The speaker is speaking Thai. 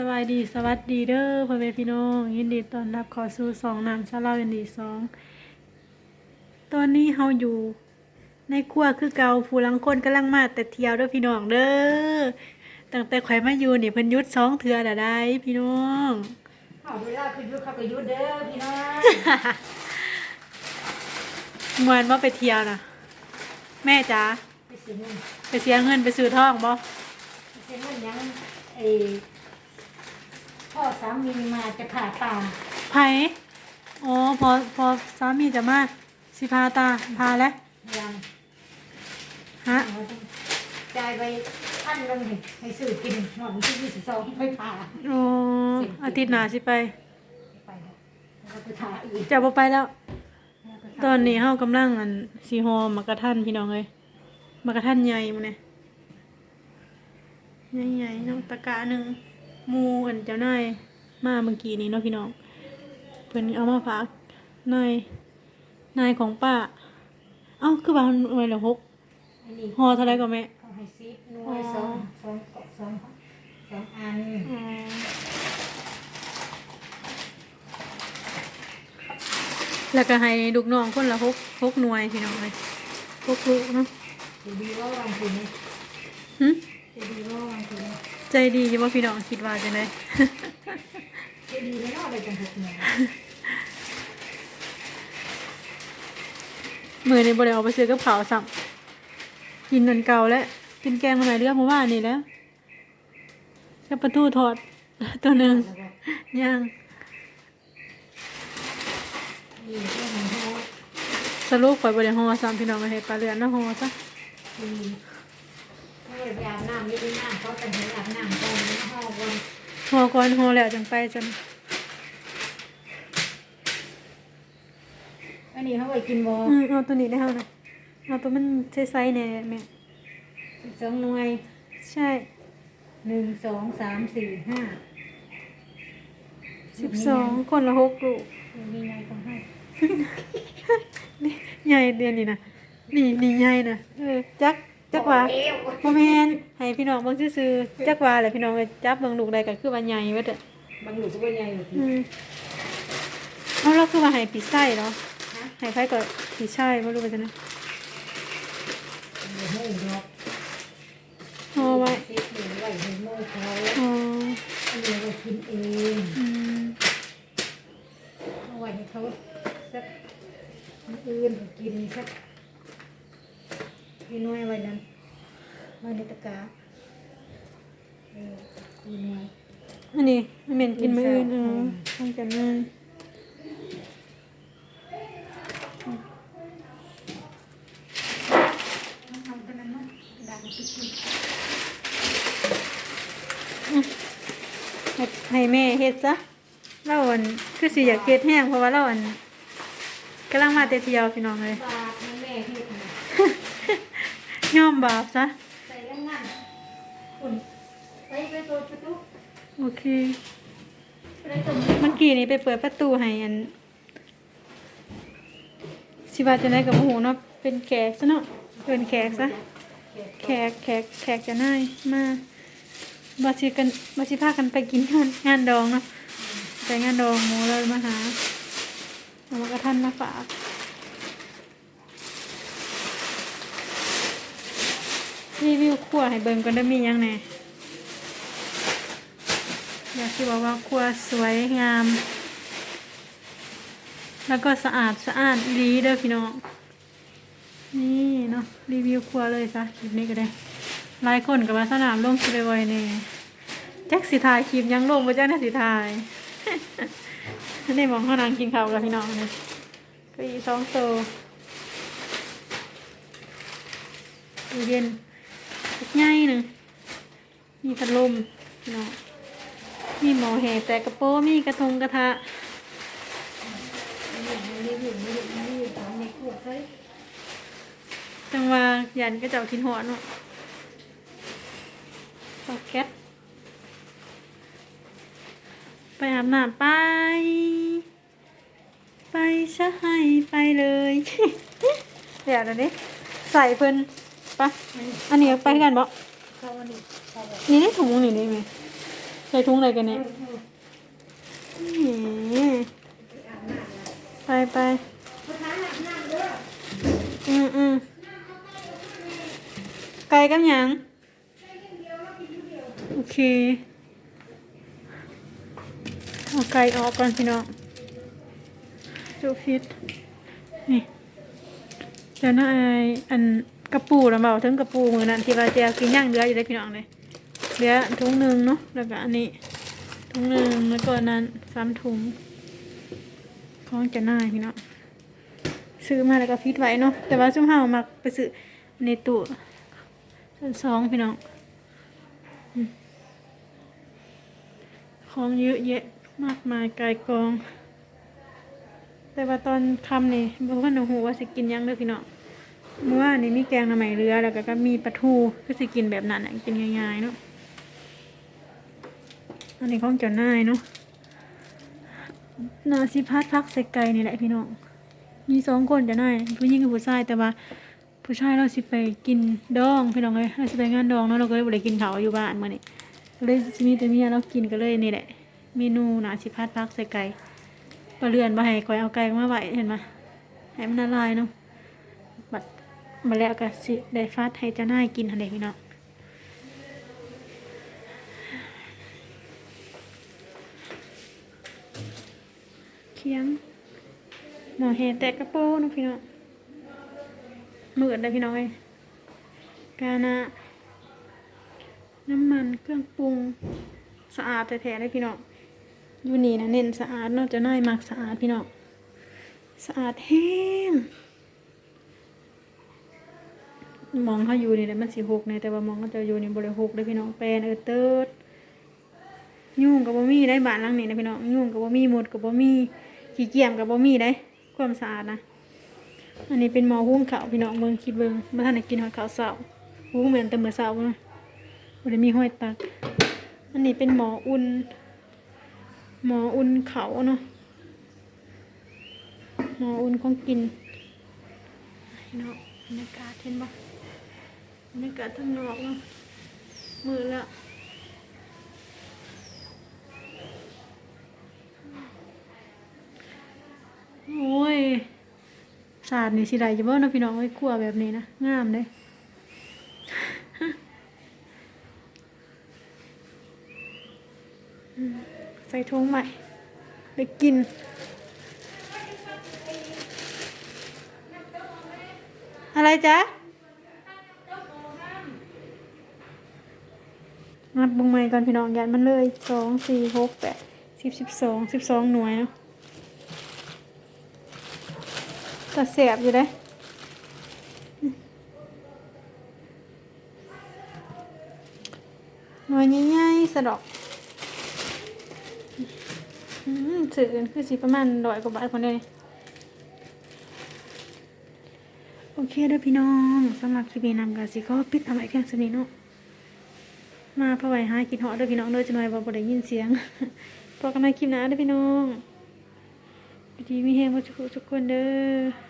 สวัสดีสวัสดีเด้อพ่อแม่พี่น้องยินดีต้อนรับเข้าสู่สองน้ำซาลาเวนดีสองตอนนี้เฮาอยู่ ในครัวคือเก่าผู้ลังคนกำลังมาแต่เที่ยวเด้อพี่น้องเด้อตั้งแต่ข่อยมาอยู่นี่เพิ่นหยุดสองเทื่อแล้วได้พี่น้องเอาเวลาคือยุดเข้าไปยุดเด้อพี่น้องเหมือนว่าไปเที่ยวนะแม่จ๋าไปเสียเงินไปเสียเงินไปซื้อทองบ่ไปเสียเงินยังไอ้ พ่อสามีมาจะผ่าตาไผอ๋อพอพอสามีจะมาสิพาตาพาแล้วยังฮะเอาต้องจ่ายไปพันหนึงให้ให้ซื้อกินหมดที่ยี่สิบสองไปผ่าโอ้อาทิตย์หน้าสิไปไปแล้วก็ไปผ่าอีกจะบ่ไปแล้วแล้วก็ผ่าตอนนี้เฮากำลังอันสีหอมมากระทันพี่น้องเอ้ยมากระทันใหญ่มื้อนี้ใหญ่ๆน้องตะกะหนึงห มูอันเจ้านายมาเมื่อกี้นี้เนาะพี่น้องเพิ่นเอามาฝากนายนายของป้า เอ้าคือว่าหน่วยละหกอันนี้ห่อเท่าไหร่ก็แม่ เขาให้ซีดนวยสองสองเกาะสองสองอันอ๋อแล้วก็ให้ลูกน้องคนละหกหกหน่วยพี่น้องเลยหกลูกเนาะจะดีว่าวางคืนนี้หึจะดีว่าวางคืนนี้ ใจดีอยู่ว่าพี่น้องคิดว่าจังไดจดีไม่นอกเลยจังหกเนี่มือในบริเอาไปซื้อกับข้าวสั่งกินนันเก่าแล้วกินแกงมาไหนเรื่องเมื่อวานนี่แล้วแค่ปลาทูทอดตัวหนึ่งย่างนี่ก็ของเขาสรุปข่อยบริหอสามพี่น้องมาเห็ดปลาเรือนนะหอซะ ไปอาบน้ำไม่ได้น้ำเขาแต่ให้อาบน้ำก่อนนะห้องวันหอก่อนหอแล้วจังไปจังอันนี้เขาไปกินบ่อืมเอาตัวนี้ได้เท่านะเอาตัวมันใสๆเนี่ยแม่สองหน่วย ใช่หนึ่งสองสามสี่ห้าสิบสองคนละหกลูกมีไงต้องให้นี่ใหญ่เดือนนี่นะนี่นี่ใหญ่นะเออจัก จักว่าเอวพ่อแม่นให้พี่น้องเบิ่งซื่อๆจักว่าแหละพี่น้องเอ้ยจับเบิ่งลูกใดก็คือว่าใหญ่เบิดอะบางหนูก็เป็นไงอยู่อืมเอาเราคือว่าให้ปีไส้เนาะฮะให้ไผก็ปีไส้บ่รู้ว่าจังได๋เดี๋ยวให้ดอกเอาไว้เซ็ตหนูไว้ให้โม่เขาอ๋ออันนี้เรากินเองอืมเอาไว้ให้เขาสักมื้ออื่นกินสัก พี่น้อยไว้นั้นไว้ในตะกร้าเออพี่น้อยอันนี้มันเหม็นกินมื้ออื่นเออต้องกันเลยทำกันนั้นนะดังคิดให้ให้แม่เฮ็ดซะเราอันคือสิอยากเฮ็ดแห้งเพราะว่าเราอันกำลังมาแต่เที่ยวพี่น้องเลยบาปนะแม่เฮ็ดนะ ยอมบาปซะใส่แล้วงั้นคุณไปไปเปิดประตูโอเคไปตรงเมื่อกี้นี้ไปเปิดประตูให้อันสิว่าจะได้กับหมูเนาะเป็นแขกซะเนาะเป็นแขกซะแขกแขกแขกจะน่ายมาบาสิกันบาสิพากันไปกินงานงานดองเนาะไปงานดองหมูเลยมาหาเอามากระทันมาฝาก รีวิวครัวให้เบิ่งกันได้มียังแหน่อยากที่บอกว่าครัวสวยงาม แล้วก็สะอาดสะอาดดีเด้อพี่น้อง นี่เนาะรีวิวครัวเลยซะคลิปนี้ก็ได้หลายคนกับมาสนามลงคลิปไว้เนี่ยแจ็คสีทายคลิปยังลงมาจ้าเนี่ยสีทายนี่มองข้างนางกินข้าวกับพี่น้องเลยก็อีสองโตวตู้เย็น ง่ายนึงมีพัดลมพี่น้องมีหมอแห่แต่กระโปรงมีกระทงกระทะจังว่ายันก็จะเอาทิ้นหัวเนาะตอกแก๊สไปอาบน้ำไป ไปซะให้ไปเลย เดี๋ยวเดี๋ยวนี้ใส่เพิ่น ไปอันนี้ไปกันบ่เข้าวันนี้เข้าแบบนี่ได้ถุงนี่ได้ไหมไปส่ถุงอะไรกันเนี่ยไปไปอืมอืมไก่กับหยังโอเคเอาไก่ออกก่อนพี่น้องดูฟิตนี่เดี๋ยวนะไออัน กระปูแล้วเปล่าถึงกระปูมือนั้นที่ว่าจะกินย่างเดืออยู่ได้พี่น้องเลยเหลือถุงหนึ่งเนาะแล้วก็อันนี้ถุงหนึ่งแล้วก็นั้นสามถุงของจะน่ายพี่น้องซื้อมาแล้วก็ฟิตไว้เนาะแต่ว่าซุ่มห้ามักไปซื้อในตู้ชั้นสองพี่น้องของเยอะแยะมากมายกายกอง แต่ว่าตอนคำนี่บ่ว่าหนูหูว่าสิกินยังเด้อพี่น้อง เมื่อวานนี่มีแกงหน่อไม้เรือแล้วก็กมีปลาทูก็สิกินแบบนั้นนะกินง่ายๆเนาะอันนี้ของเจ้านายเนาะนาสิพัดพักใส่ไก่นี่แหละพี่น้องมีสองคนเจ้านายผู้หญิงกับผู้ชายแต่ว่า ผู้ชายเราสิไปกินดองพี่น้องเลยเราสิไปงานดองเนาะเราก็เลยได้กินเขาอยู่บ้านมื้อนี้เลยสิมีแต่เมียเรากินก็เลยนี่แหละ เมนูนาสิพัดพักใส่ไก่ปลาเรือนมาให้คอยเอาไก่มาไหวเห็นไหมให้มันละลายเนาะ มาแล้วก็สิได้ฟาดให้เจ้านายกินอะไรพี่น้องเคียงหมอเฮแตกกระโปงเนาะพี่น้องมืดเลยพี่น้องเอ้ยกานะน้ำมันเครื่องปรุงสะอาดแท้ๆเลยพี่น้องอยู่นี่นะเน้นสะอาดนาะเจะน่ายมักสะอาดพี่น้องสะอาดแห้ง มองเขาอยู่นี่แหละมันสีหกเนี่ยแต่ว่ามองเขาจะอยู่ในบริหกเลยพี่น้องแปลนเออเติร์ดยุ่งกับบ่มีได้บ้านหลังนี้นะพี่น้องยุ่งกับบ่มีหมดกับบ่มีขี้เกียจกับบ่มีได้ความสะอาดนะอันนี้เป็นหมอหุ้งข้าพี่น้องเบิ่งคิดเบิ่งมาท่านได้กินหอยขาวเสาหุ้งเหมือนแต่มื้อเสาเนะบ่ได้มีห้อยตัก อันนี้เป็นหมออุ่น หมออุ่นเขาเนาะหมออุ่นของกินเนาะบรรยากาศเห็นปะ รรยากาศทางนอกมือละโอ้ยสาดนี่สิได้จะบ่นะพี่น้องไว้คั่วแบบนี้นะงามเลยใส่ถุงใหม่ไปกินอะไรจ๊ะ นับเบุงใหม่ก่อนพี่น้องยันมันเลยสองสี่หกแปดสิบสิบสองสิบสองหน่วยเนาะแต่เสียบอยู่เลยหน่วยใหญ่ๆสะดอกอืมสื่อคือสิประมาณร้อยกว่าบาทคนเดียวโอเคเด้อพี่น้องสำหรับคลิปนี้นำกันสิก็ปิดเอาไว้เพียงสนิทเนาะ มาเพะไว้หากินเหาะเด้อพี่น้องเด้อจะหน่อยบ่บ่ได้ยินเสียงพอกันในคลิปหน้าเด้อพี่น้องดีมีแฮงบ่ทุกทุกคนเด้อ